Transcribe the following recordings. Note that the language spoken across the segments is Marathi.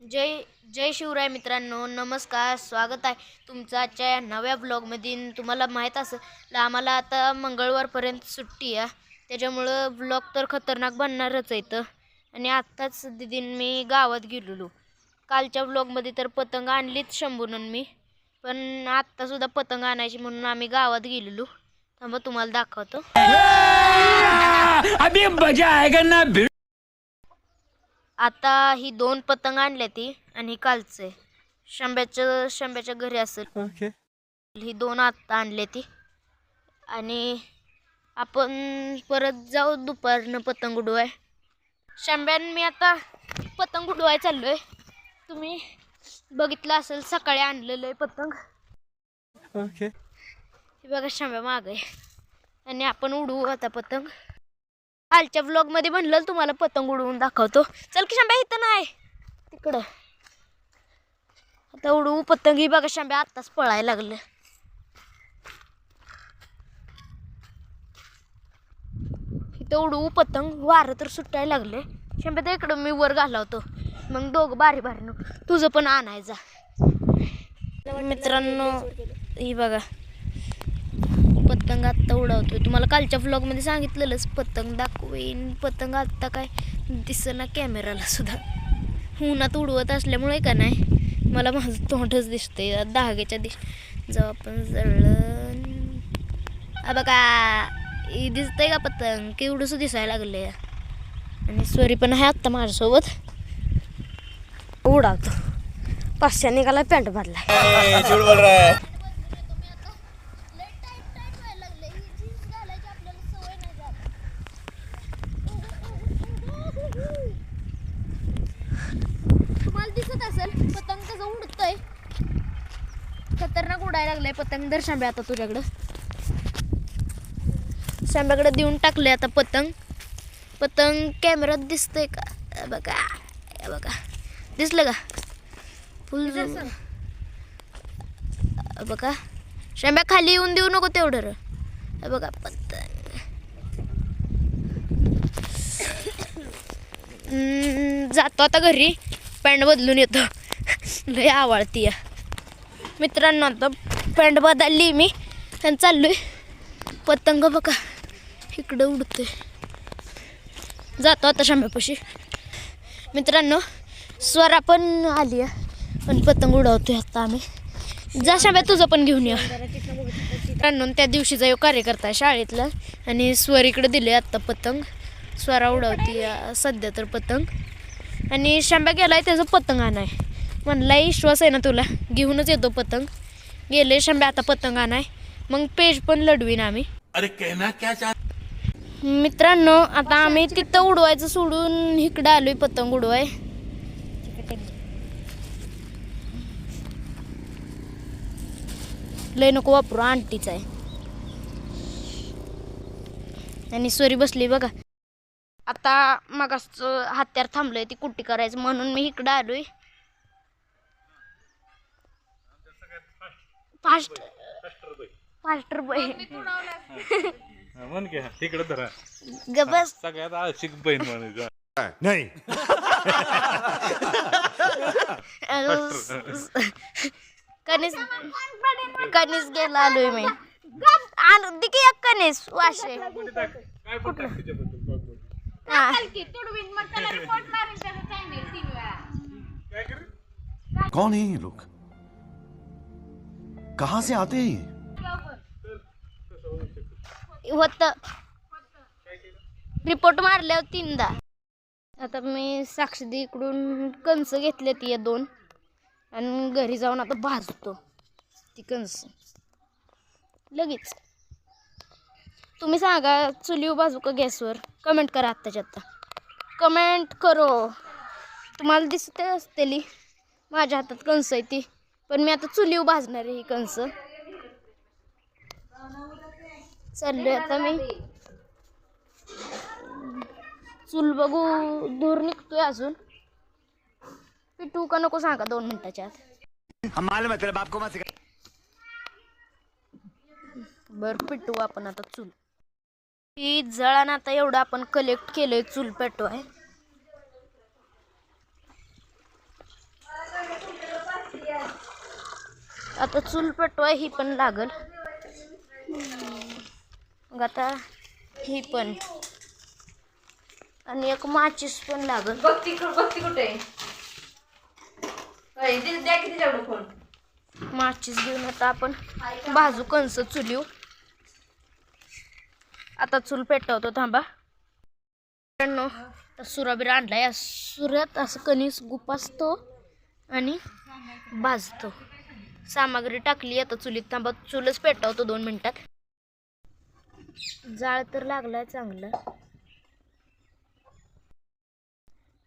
जय जय शिवराय मित्रांनो नमस्कार स्वागत आहे तुमचं आजच्या या नव्या ब्लॉगमध्ये तुम्हाला माहीत असेल आम्हाला आता मंगळवारपर्यंत सुट्टी आहे. त्याच्यामुळं ब्लॉग तर खतरनाक बनणारच आहे तर आणि आत्ताच दिदीन मी गावात गेलेलो. कालच्या ब्लॉगमध्ये तर पतंग आणलीच शंभून मी. पण आत्तासुद्धा पतंग आणायची म्हणून आम्ही गावात गेलेलो. थांबा तुम्हाला दाखवतो. आता ही दोन पतंग आणल्या ती आणि कालचं. आहे शंभ्याच्या शंभ्याच्या घरी असेल. ही दोन आत्ता आणले ती. आणि आपण परत जाऊ दुपारनं पतंग उडवाय. शंभ्यान मी आता पतंग उडवाय चाललोय. तुम्ही बघितलं असेल सकाळी आणलेलं आहे पतंग. हे बघा शंभ्या माग आहे. आणि आपण उडवू आता पतंग. कालच्या व्लॉगमध्ये म्हणलं तुम्हाला पतंग उडवून दाखवतो. चल की शंभ्या इथं नाही तिकडं. आता उडवू पतंग ही बघा शांब्या आत्ताच पळायला लागलं. इथं उडवू पतंग वारं तर सुटायला लागले शांब्या तर इकडं मी वर घालवतो. मग दोघं बारी बारीनं तुझं पण आणायचा मित्रांनो ही बघा. पतंग आत्ता उडवतोय. तुम्हाला कालच्या व्लॉगमध्ये सांगितलेलंच पतंग दाखवेन. पतंग आत्ता काय दिसेना कॅमेराला सुद्धा. उन्हात उडवत असल्यामुळे का नाही? मला माझं तोंडच दिसतंय. धागेच्या दिश जेव्हा आपण जळण. आ बघा ही दिसतंय का पतंग? केवढंसं दिसायला लागले आणि स्वरी पण आहे आत्ता माझ्यासोबत. उडावतो. पाचशे निघाला पॅन्ट भरला झूठ बोल रहा है तुम्हाला दिसत असेल पतंग कसं उडतंय उडायला लागलाय पतंग दर शांब्या आता तुझ्याकडं. शांब्याकडे देऊन टाकले आता पतंग. पतंग कॅमेऱ्यात दिसतंय का? बघा बघा. दिसलं का? फुल बघा. शांब्या खाली येऊन देऊ नको तेवढं र. बघा पतंग. जातो आता घरी. पॅन्ट बदलून येतो. लय आवडती या मित्रांनो आता पॅन्ट बदलली मी आणि चाललोय. पतंग बघा इकडं उडतोय. जातो आता शांब्यापाशी मित्रांनो स्वरा पण आली आहे पण पतंग उडवतोय आता आम्ही. जा शांब्या तुझं पण घेऊन या. मित्रांनो त्या दिवशीचा यो कार्यकर्ता आहे शाळेतला आणि स्वर इकडे दिले आत्ता पतंग. स्वरा उडवती सध्या तर पतंग. आणि शांब्या गेलाय त्याचं पतंग आणाय. म्हणलाय विश्वास आहे ना तुला? घेऊनच येतो पतंग. गेले शांब्या आता पतंग आणाय. मग पेज पण लढवीन आम्ही. अरे कहना क्या मित्रांनो आता आम्ही तिथं उडवायचं सोडून इकडं आलोय पतंग उडवाय. लय नको वापरू आंटीच आहे. आणि सोरी बसली बघा. आता मग हत्यार थांबलंय ती कुट्टी करायचं म्हणून मी इकडं आलोय. फास्ट फास्टर बाई म्हण की तिकडे धरा. गबस सगळ्यात आशिक बहीण म्हणायचं. नहीं. कणीस कणीस गेला आलोय मी. आण दे की एक कणीस वाशे. काय पण टाक तिच्याबद्दल बघ बघ. हा. काय करे कौन है ये लोग कहाँ से आते हैं होत. रिपोर्ट मारल्यावर तीनदा आता मी साक्षी इकडून कंस घेतले ती दोन. आणि घरी जाऊन आता भाजतो. ती कंस लगेच. तुम्ही सांगा चुलीव भाजू का गॅसवर? कमेंट करा आत्ताच्या आत्ता. कमेंट करो. तुम्हाला दिसते असतेली. माझ्या हातात कंस आहे ती. पण मी आता चुलीव भाजणार आहे ही कंस. चाललोय आता मी. चूल बघू दूर निघतोय अजून. पिटू का नको सांगा दोन मिनिटाच्या आत. हम मालूम तेरे बाप को मत सिखा बर पिटू आपण आता चूल. ही जळान आता एवढं आपण कलेक्ट केलंय चूल पेटवाय. आता चूल पेटवाय ही पण लागल. मग आता ही पण. आणि एक माचीस पण लागल. बघती बघती कुठे द्या किती तेवढं फोन माचीस घेऊन आता आपण बाजू कंस चुलीव आता चूल पेटवतो थांबा. सुराबीर आणलाय. या सुऱ्यात असं कणीस गुपासतो आणि भाजतो. सामग्री टाकली आता चुलीत थांबा चुलच पेटवतो दोन मिनिटात. जाळ तर लागलाय चांगलं.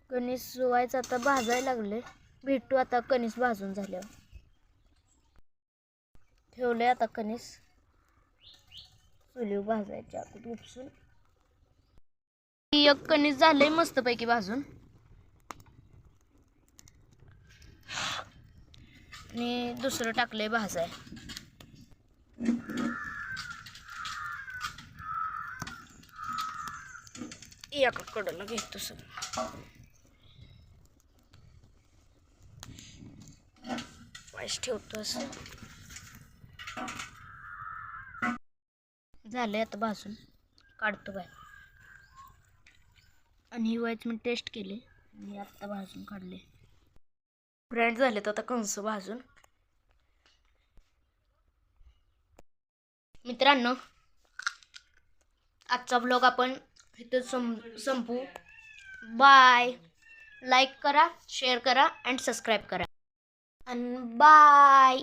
कणीस सुवायचं आता भाजायला लागले भेटू आता कणीस भाजून झाल्यावर. ठेवले आता कणीस. चुलीव भाजायच्या उपसून. एक कणीस झालंय मस्तपैकी भाजून. आणि दुसरं टाकलंय भाजाय एका कडला घेतो सगळं. वाईस ठेवतो असं. झालंय आता भाजून. काढतो बाय आणि ही वाईच मी टेस्ट केली आणि आत्ता भाजून काढले ब्रँड झालेत आता कंस भाजून. मित्रांनो आजचा ब्लॉग आपण इथं सं संपू. बाय लाईक करा शेअर करा अँड सबस्क्राईब करा. आणि बाय